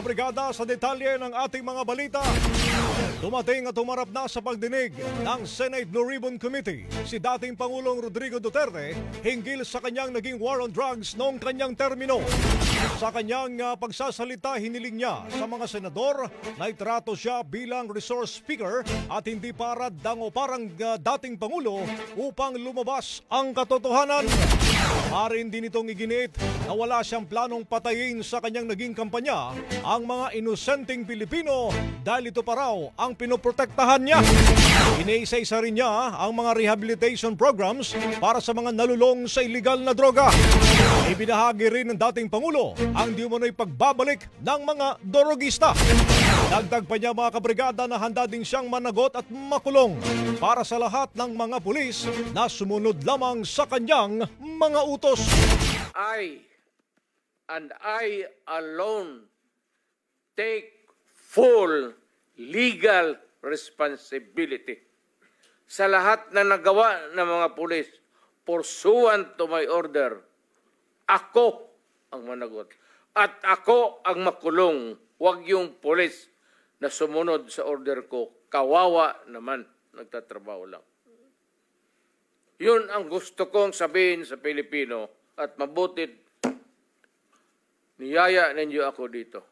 Kabrigada sa detalye ng ating mga balita. Dumating at humarap na sa pagdinig ng Senate Blue Ribbon Committee si dating Pangulong Rodrigo Duterte hinggil sa kanyang naging war on drugs noong kanyang termino. Sa kanyang ah, pagsasalita, hiniling niya sa mga senador na itrato siya bilang resource speaker at hindi para dang o parang ah, dating Pangulo upang lumabas ang katotohanan. Marin din itong iginit na wala siyang planong patayin sa kanyang naging kampanya ang mga inosenteng Pilipino dahil ito pa raw ang pinoprotektahan niya. Iniisa-isa rin niya ang mga rehabilitation programs para sa mga nalulong sa illegal na droga. Ibinahagi rin ng dating Pangulo ang di umano'y pagbabalik ng mga dorogista. Dagdag pa niya mga kabrigada na handa din siyang managot at makulong para sa lahat ng mga pulis na sumunod lamang sa kanyang mga utos. I and I alone take full legal responsibility sa lahat na nagawa ng mga pulis pursuant to my order. Ako ang managot. At ako ang makulong. Huwag yung pulis na sumunod sa order ko. Kawawa naman. Nagtatrabaho lang. Yun ang gusto kong sabihin sa Pilipino at mabutit niyaya ninyo ako dito.